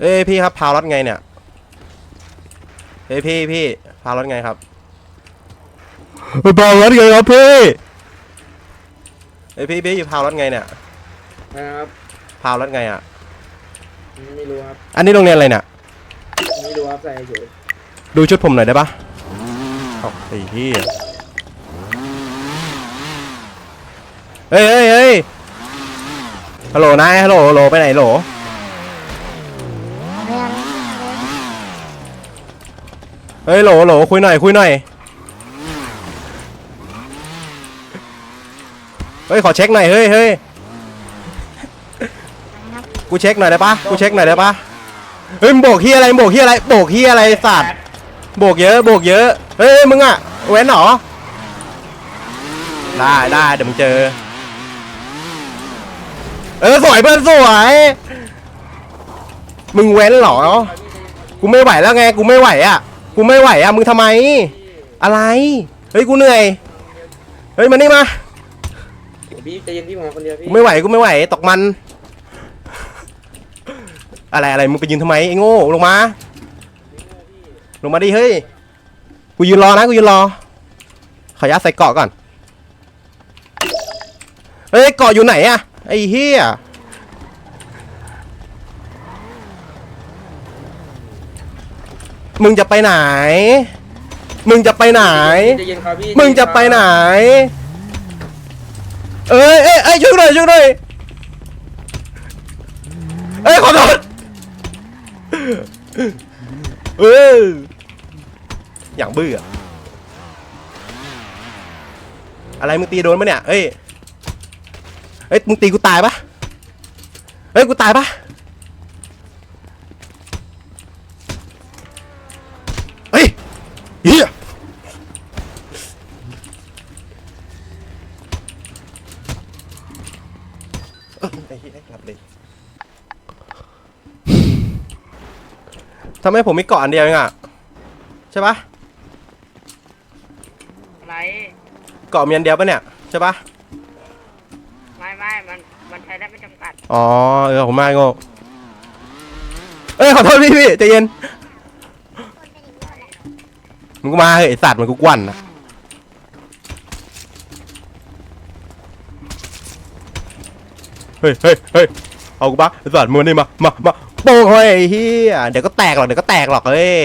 เอ้ยพี่ครับพาวรถไงเนี่ยเฮ้ยพี่พี่พาวรถไงครับพาวรถไงครับพี่เฮ้ยพี่พี่พาวรถไงเนี่ยนะครับพาวรถไงอะไม่รู้ครับอันนี้โรงเรียนอะไรเนี่ยไม่รู้ครับใส่เฉยดูชุดผมหน่อยได้ปะเอาไอ้เหี้ยเฮ้ยเฮ้ยเฮ้ยฮัลโหลนายฮัลโหลฮัลโหลไปไหนฮัลโหล เฮ้ยโหลโหลคุยหน่อยคุยหน่อยเฮ้ยขอเช็คหน่อยเฮ้ยเฮ้ยกูเช็คหน่อยได้ปะกูเช็คหน่อยได้ปะเฮ้ยโบกเฮียอะไรโบกเฮียอะไรโบกเฮียอะไรสัตว์โบกเยอะโบกเยอะเฮ้ยมึงอะเว้นหรอได้ได้เดี๋ยวมึงเจอ เออสวยเพื่อนสวยมึงเว้นหรอกูไม่ไหวแล้วไงกูไม่ไหวอะ กูไม่ไหวอะมึงทำไม อะไร เฮ้ยกูเหนื่อย เฮ้ยมานี่มาพี่ใจเย็นพี่ผมมาคนเดียวพี่กูไม่ไหวกูไม่ไหวตกมัน อะไรอะไรมึงไปยืนทำไมไอ้โง่ลงมา ลงมาดิเฮ้ยกูยืนรอนะกูยืนรอ ขอยัดใส่เกาะก่อน เฮ้ยเกาะอยู่ไหนอะไอ้เฮีย มึงจะไปไหน มึงจะไปไหน ใจเย็นครับพี่มึงจะไปไหน เอ้ยเอ้ยเอ้ยช่วยหน่อยช่วยหน่อยเอ้ยขอโทษเอออย่างบื้ออะอะไรมึงตีโดนปะเนี่ยเฮ้ยเฮ้ยมึงตีกูตายปะเฮ้ยกูตายปะเฮ้ยเฮีย เออ ไอ้เหี้ยหลับเลยทำไมผมมีเกาะอันเดียวเองอะใช่ปะอะไรเกาะมีอันเดียวปะเนี่ย ใช่ปะไม่ไม่มันมันใช้ได้ไม่จำกัดอ๋อ เออผมมาโง่เอ้ยขอโทษพี่พี่ใจเย็นมึงก็มาเฮ้ยไอสัตว์มันกูกวนนะ เฮ้ยเฮ้ยเฮ้ยเอากูปะไอสัตว์มึงมานี่มา มามาโป้งเฮ้ยไอ้เฮียเดี๋ยวก็แตกหรอกเดี๋ยวก็แตกหรอกเอ้ย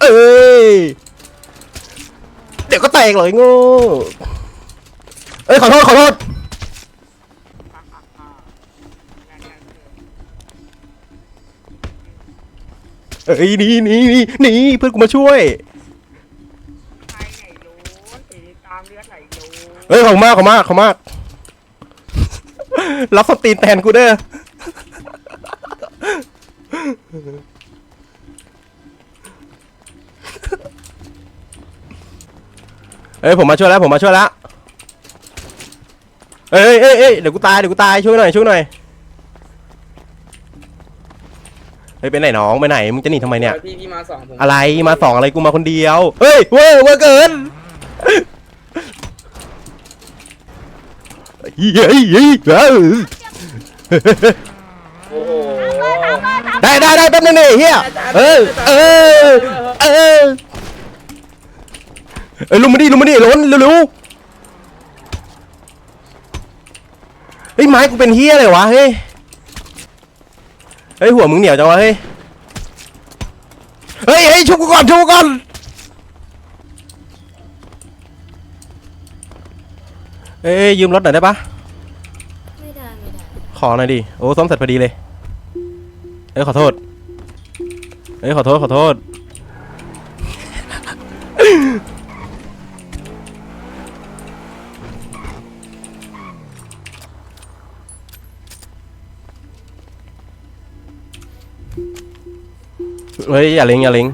เอ้ยเดี๋ยวก็แตกหรอกไอ้โง่เอ้ยขอโทษขอโทษเอ้ยหนี่นี่นี่นี่เพื่อนกูมาช่วย ใครไหนรู้สีตามเลือดไหลรู้ เอ้ยขอบคุณมากขอบคุณมากขอบคุณมาก รับสตีนแทนกูเด้อเอ้ยผมมาช่วยแล้วผมมาช่วยแล้วเอ้ยเอ้ยเอ้ยเดี๋ยวกูตายเดี๋ยวกูตายช่วยหน่อยช่วยหน่อยเฮ้ยไปไหนน้องไปไหนมึงจะหนีทำไมเนี่ยพี่พี่มาสองผมอะไรมาสองอะไรกูมาคนเดียวเฮ้ยเว้ยเว้ยเกิน เฮ้ยเฮ้ยเฮ้ยโอ้โหได้ได้ได้แป๊บนึงนี่เฮียเออเออเออเอ้ยลุงมาดิลุงมาดิล้นเร็วๆเฮ้ยไม้กูเป็นเฮียเลยวะเฮ้ยเฮ้ยหัวมึงเหนียวจังวะเฮ้ยเฮ้ยเฮ้ยชุบกูก่อนชุบกูก่อน เอ้ยยืมรถหน่อยได้ปะไม่ได้ไม่ได้ขอหน่อยดิโอ้ซ่อมเสร็จพอดีเลย เอ้ยขอโทษ เอ้ยขอโทษขอโทษ เฮ้ยอย่าเล็งอย่าเล็ง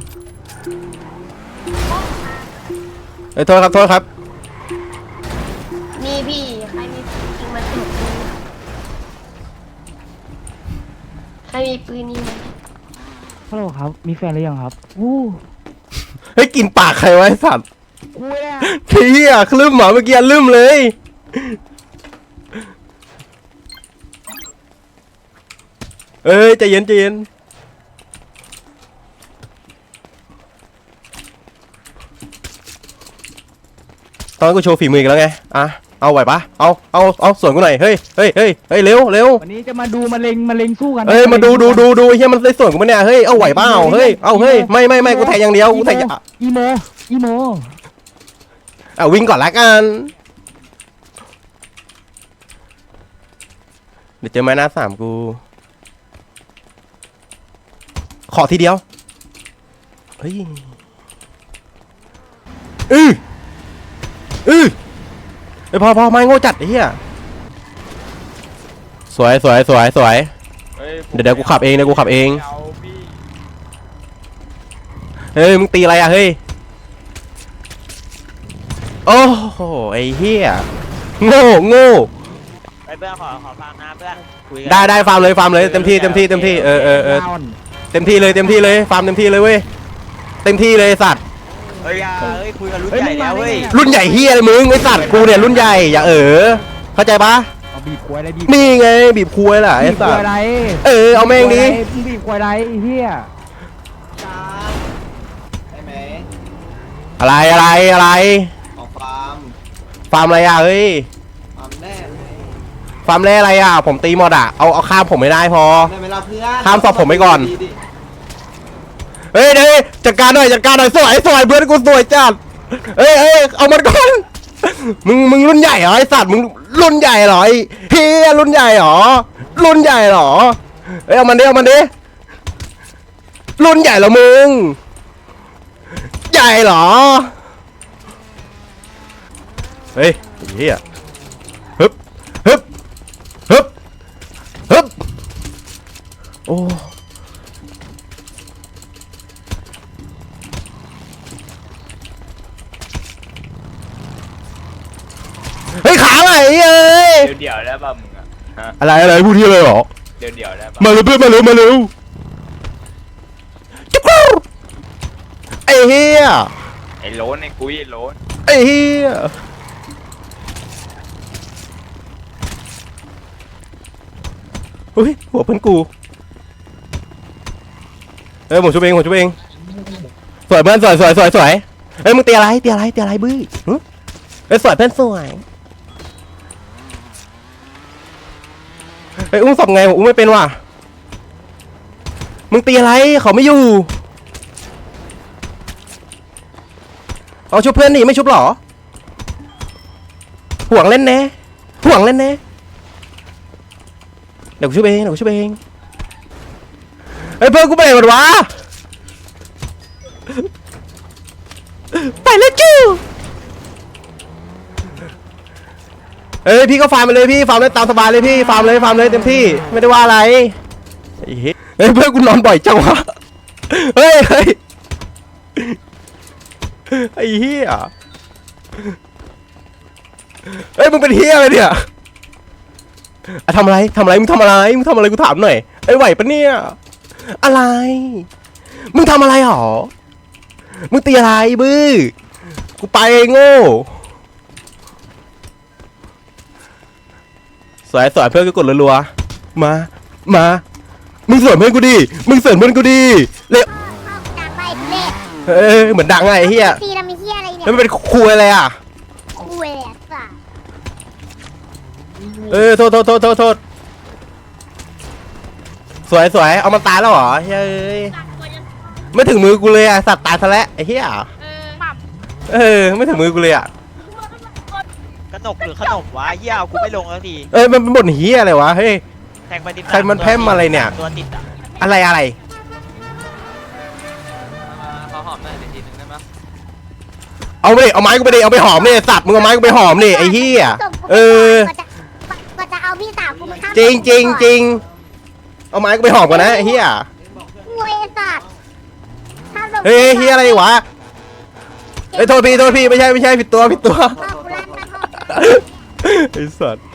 เอ้ยโทษครับโทษครับ ครับ มีแฟนหรือยังครับวู้เฮ้ยกินปากใครไวะไอ้สัตว์กูเลยอะเฮียคลืมหมาเมื่อกี้ลืมเลย เอ้ยใจเย็นใจเย็นตอนนนกูโชว์ฝีมืออีกแล้วไง อะ เอาไหวปะเอาเอาเอาส่วนกูหน่อยเฮ้ยเฮ้ยเฮ้ยเฮ้ยเร็วเร็ววันนี้จะมาดูมะเร็งมะเร็งสู้กันเฮ้ยมาดูดูดูดูไอ้เฮียมันได้ส่วนกูมั้ยเนี่ยเฮ้ยเอาไหวเปล่าเฮ้ยเอาเฮ้ยไม่ไม่ไม่กูแทงอย่างเดียวกูแทงอย่างอีโมอีโมอะวิ่งก่อนละกันเดี๋ยวเจอไม้หน้าสามกู ขอทีเดียว เฮ้ย อืออือ ไอพอพอไม่โง่จัดไอ้เหี้ยสวยสวยสวยสวยเดี๋ยวเดี๋ยวกูขับเองเดี๋ยวกูขับเองเอาพี่เฮ้ยมึงตีอะไรอะเฮ้ยโอ้โหไอ้เหี้ยโง่โง่ไปเพื่อนขอขอฟังนะเพื่อนคุยกันได้ได้ฟาร์มเลยฟาร์มเลยเต็มที่เต็มที่เต็มที่เออเออเออดาวน์เต็มที่เลยเต็มที่เลยฟาร์มเต็มที่เลยเว้ยเต็มที่เลยสัตว์ เฮ้ยอย่าเฮ้ยคุยกันรุ่นใหญ่แล้วเว้ยรุ่นใหญ่เฮียอะไรมึงไอสัตว์กูเนี่ยรุ่นใหญ่อย่าเออเข้าใจปะเอาบีบควายอะไรบีบนี่ไงบีบคุยล่ะไอบีบคสัวาตยว์อะไรเออเอาแม่งดิมึงบีบควายอะไรไอ้เฮียอะไรอะไรอะไรของฟาร์มฟาร์มอะไรอะเฮ้ยฟาร์มแน่ไงฟาร์มแร่อะไรอะผมตีหมดอะเอาเอาข้ามผมไม่ได้พอได้ไหมล่ะเพื่อนข้ามศพผมไปก่อนดีดิ เฮ้ยเดี๋ยจัดการหน่อยจัดการหน่อยสวยสวยเพื่อนกูสวยจัดเอ้ยเอ้ยเอามันก่อนมึงมึงรุ่นใหญ่เหรอไอสัตว์มึงรุ่นใหญ่เหรอไอเฮียรุ่นใหญ่เหรอรุ่นใหญ่เหรอเอ้ยเอามันดิเอามันดิรุ่นใหญ่เหรอมึงใหญ่เหรอเฮ้ยเฮียฮึบฮึบฮึบฮึบโอ้ เฮ้ยขาไหนเอ้ ยวได้ป่ะมึงอะฮะอะไรอะไรพูดที่เลยเหรอ เดี๋ยวเดี๋ยวได้ป่ะมาเร็วเพื่อนมาเร็วมาเร็วจุ๊กรูไอ้เฮียไอ้โลนไอ้กุ้ยไอ้โลนไอ้เฮียเฮ้ยหัวเพื่อนกูเอ้ยผมช่วยเองผมช่วยเองสวยเพื่อนสวยสวยสวยสวยเอ้ยมึงตีอะไรตีอะไรตีอะไรบื้อหึเอ้ยสวยเพื่อนสวย เอ้ยอุ้มศพไงผมอุ้มไม่เป็นว่ะ มึงตีอะไรเขาไม่อยู่ เอาชุบเพื่อนดิไม่ชุบหรอ ห่วงเล่นแน่ห่วงเล่นแน่เดี๋ยวกูชุบเองเดี๋ยวกูชุบเองเฮ้ยเพื่อนกูไปไหนหมดวะ ไปแล้วจู้ เอ้ยพี่ก็ฟาร์มไปเลยพี่ฟาร์มเลยตามสบายเลยพี่ฟาร์มเลยฟาร์มเลยเต็มที่ไม่ได้ว่าอะไรไอ้เฮ้ยเฮ้ยเพื่อนกูนอนบ่อยจังวะเฮ้ยเฮ้ยไอ้เหี้ยเฮ้ยมึงเป็นเหี้ยอะไรเนี่ยอะทำอะไรทำอะไรมึงทำอะไรมึงทำอะไรกูถามหน่อยไอ้ไหวปะเนี่ยอะไร มึงทำอะไรหรอมึงตีอะไรบื้อกูไปเองโง่ สวยสวยเพื่อนกูกดรัวๆมา มา มึงสวนเพื่อนกูดิ มึงสวนเพื่อนกูดิเร็วดังไปเด็กเอ้ยเหมือนดังไงไอ้เฮียตีแล้วมีเฮียอะไรเนี่แล้วยมันเป็นคุยอะไรอะคุยเลยอะสัสเออโทษโทษโทษโทษโทษสวยสวยเอามันตายแล้วเหรอเฮ้ยไม่ถึงมือกูเลยอะสัตว์ตายซะแล้วไอ้เหี้ยเออหมับเออ ไม่ถึงมือกูเลยอะข นมหรือขนมวะเหี้ยเอากูไม่ลงแล้วทีเอ้ยมันเป็นบ่นเหี้ยอะไรวะเฮ้ย แทงไปติดใครมันแพร่มอะไรเนี่ย ตัวติดอะอะไรอะไร ขอหอมหน่อยทีนึงได้ไหมเอาไปดิเอาไม้กูไปดิเอาไปหอมดิสัตว์มึงเอาไม้กูไปหอมดิไอ้เหี้ยส่งกูไปเออก่อนก็จะก็จะเอาพี่สาวกูมาฆ่าจริงจริงจริงเอาไม้กูไปหอมก่อนนะไอ้เหี้ยคุยไอ้สัสถ้าส่งเฮ้ยเหี้ยอะไรวะเฮ้ยโทษพี่โทษพี่ไม่ใช่ไม่ใช่ผิดตัวผิดตัวพ่อกูรักนะพ่อกูรัก ไอ้สัตว์